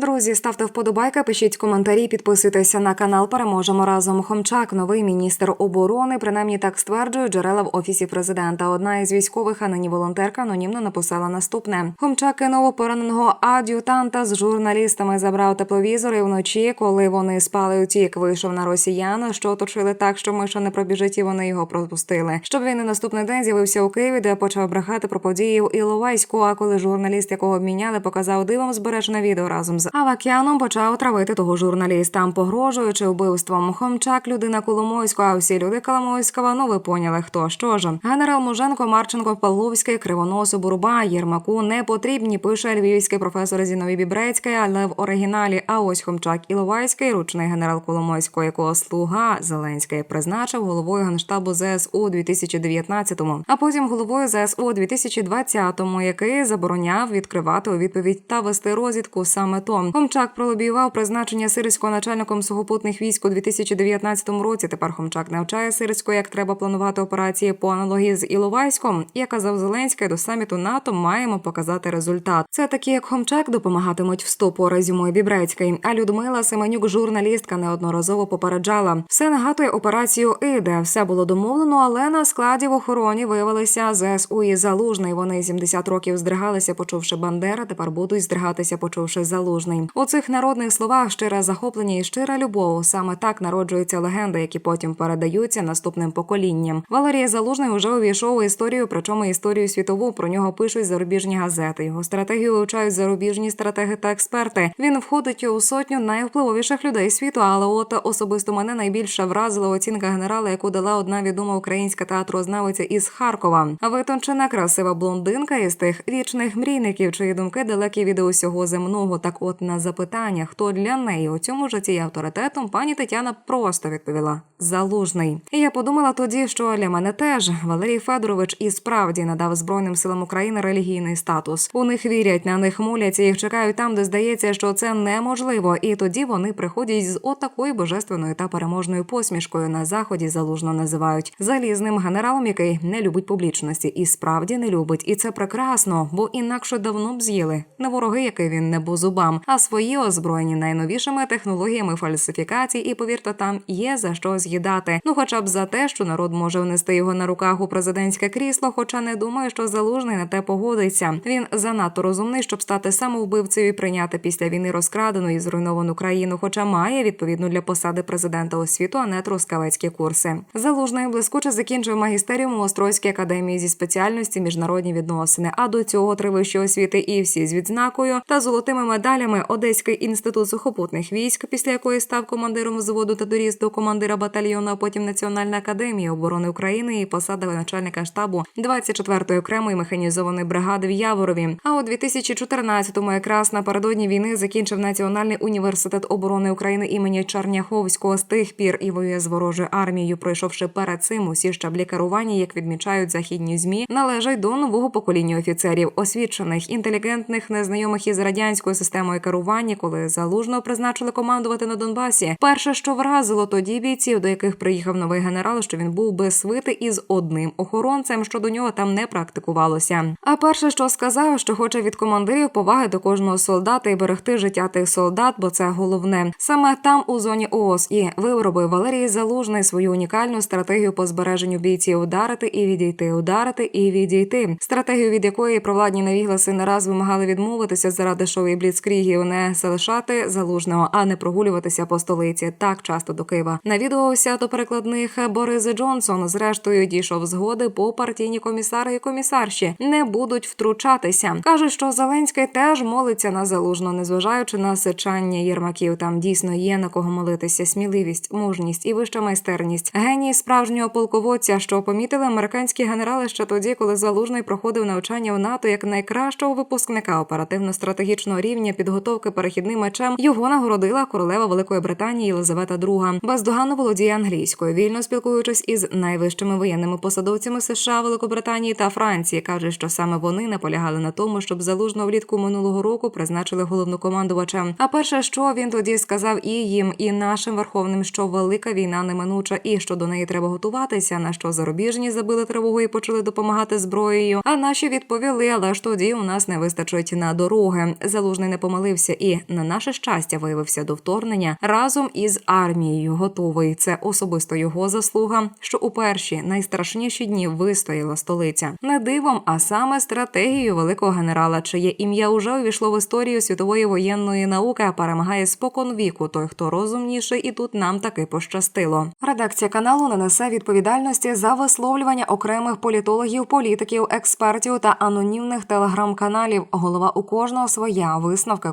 Друзі, ставте вподобайка, пишіть коментарі, підписуйтеся на канал. Переможемо разом. Хомчак, новий міністр оборони. Принаймні так стверджують джерела в офісі президента. Одна із військових, а нині волонтерка, анонімно написала наступне: Хомчак кинув пораненого ад'ютанта з журналістами. Забрав тепловізор і вночі, коли вони спали, утік, вийшов на росіян, що оточили так, що миша не пробіжить, і вони його пропустили. Щоб він на наступний день з'явився у Києві, де почав брехати про події в Іловайську. А коли журналіст, якого обміняли, показав дивом збережене відео разом з Авакяном, почав травити того журналіста, погрожуючи вбивством. Хомчак, людина Коломойського, а всі люди Коломойського, ну ви поняли хто що ж. Генерал Муженко, Марченко, Павловський, Кривоносу, Буруба, Єрмаку не потрібні. Пише львівський професор Зіновій Бібрецький, але в оригіналі. А ось Хомчак Іловайський, ручний генерал Коломойського, якого слуга Зеленський призначив головою генштабу ЗСУ у 2019-му, а потім головою ЗСУ у 2020-му, який забороняв відкривати у відповідь та вести розвідку саме то. Хомчак пролобіював призначення сирського начальником сухопутних військ у 2019 році. Тепер Хомчак навчає сирського, як треба планувати операції по аналогії з Іловайськом. Як казав Зеленський, до саміту НАТО маємо показати результат. Це такі, як Хомчак, допомагатимуть вступу резюмує Бібрецький. А Людмила Семенюк, журналістка, неодноразово попереджала. Все нагадує операцію «І», де все було домовлено, але на складі в охороні виявилися ЗСУ і Залужний. Вони 70 років здригалися, почувши Бандера. Тепер будуть здригатися, почувши Залужний. У цих народних словах щире захоплення і щира любов. Саме так народжуються легенди, які потім передаються наступним поколінням. Валерій Залужний вже увійшов у історію, причому історію світову. Про нього пишуть зарубіжні газети. Його стратегію вивчають зарубіжні стратеги та експерти. Він входить у сотню найвпливовіших людей світу. Але от особисто мене найбільше вразила оцінка генерала, яку дала одна відома українська театрознавиця із Харкова. Витончена красива блондинка із тих вічних мрійників, чиї думки далекі від усього земного. Так, от на запитання, хто для неї у цьому житті є авторитетом, пані Тетяна просто відповіла залужний. І я подумала тоді, що для мене теж Валерій Федорович і справді надав збройним силам України релігійний статус. У них вірять, на них моляться, їх чекають там, де здається, що це неможливо. І тоді вони приходять з отакою божественною та переможною посмішкою на заході. Залужно називають залізним генералом, який не любить публічності, і справді не любить. І це прекрасно, бо інакше давно б з'їли не вороги, який він не був зубам, а свої озброєні найновішими технологіями фальсифікацій. І повірте, там є за що з'їдати. Ну, хоча б за те, що народ може внести його на руках у президентське крісло, хоча не думаю, що залужний на те погодиться. Він занадто розумний, щоб стати самовбивцею і прийняти після війни розкрадену і зруйновану країну, хоча має відповідну для посади президента освіту, а не трускавецькі курси. Залужний блискуче закінчив магістеріум у Острозькій академії зі спеціальності міжнародні відносини. А до цього три вищі освіти і всі з відзнакою та золотими медалями Одеський інститут сухопутних військ, після якої став командиром взводу та доріс до командира батальйону, а потім Національна академія оборони України і посада начальника штабу 24-ї окремої механізованої бригади в Яворові. А у 2014-му якраз напередодні війни закінчив Національний університет оборони України імені Чарняховського з тих пір і воює з ворожою армією, пройшовши перед цим усі щаблі керування, як відмічають західні змі, належать до нового покоління офіцерів, освічених, інтелігентних, незнайомих із радянською системою керування, коли залужно призначили командувати на Донбасі. Перше, що вразило тоді бійців, до яких приїхав новий генерал, що він був без свити із одним охоронцем, що до нього там не практикувалося. А перше, що сказав, що хоче від командирів поваги до кожного солдата і берегти життя тих солдат, бо це головне. Саме там у зоні ООС і виробив Валерій Залужний свою унікальну стратегію по збереженню бійців ударити і відійти, ударити і відійти. Стратегію, від якої провладні навігласи не раз вимагали відмовитися заради шоу і бліцкрігів, не залишати залужного, а не прогулюватися по столиці так часто до Києва. Навідувався до перекладних Борис Джонсон. Зрештою дійшов згоди по партійні комісари і комісарші не будуть втручатися. кажуть, що Зеленський теж молиться на залужно, незважаючи на сичання єрмаків. Там дійсно є на кого молитися. Сміливість, мужність і вища майстерність. Геній справжнього полководця, що помітили американські генерали ще тоді, коли залужний проходив навчання в НАТО як найкращого випускника оперативно-стратегічного рівня підготовки перехідним мечем. Його нагородила королева Великої Британії Єлизавета II. Бездоганно володіє англійською, вільно спілкуючись із найвищими воєнними посадовцями США, Великобританії та Франції. каже, що саме вони наполягали на тому, щоб залужно влітку минулого року призначили головнокомандувачем. А перше, що він тоді сказав і їм, і нашим верховним, що велика війна неминуча, і що до неї треба готуватися. На що зарубіжні забили тривогу і почали допомагати зброєю. А наші відповіли, але ж тоді у нас не вистачить на дороги. Залужний не помилився. Провалився і на наше щастя виявився до вторгнення разом із армією. Готовий. Це особисто його заслуга, що у перші найстрашніші дні вистояла столиця. Не дивом, а саме стратегією великого генерала, чиє ім'я уже увійшло в історію світової воєнної науки, а перемагає спокон віку. Той, хто розумніший, і тут нам таки пощастило. Редакція каналу не несе відповідальності за висловлювання окремих політологів, політиків, експертів та анонімних телеграм-каналів. Голова у кожного своя висновки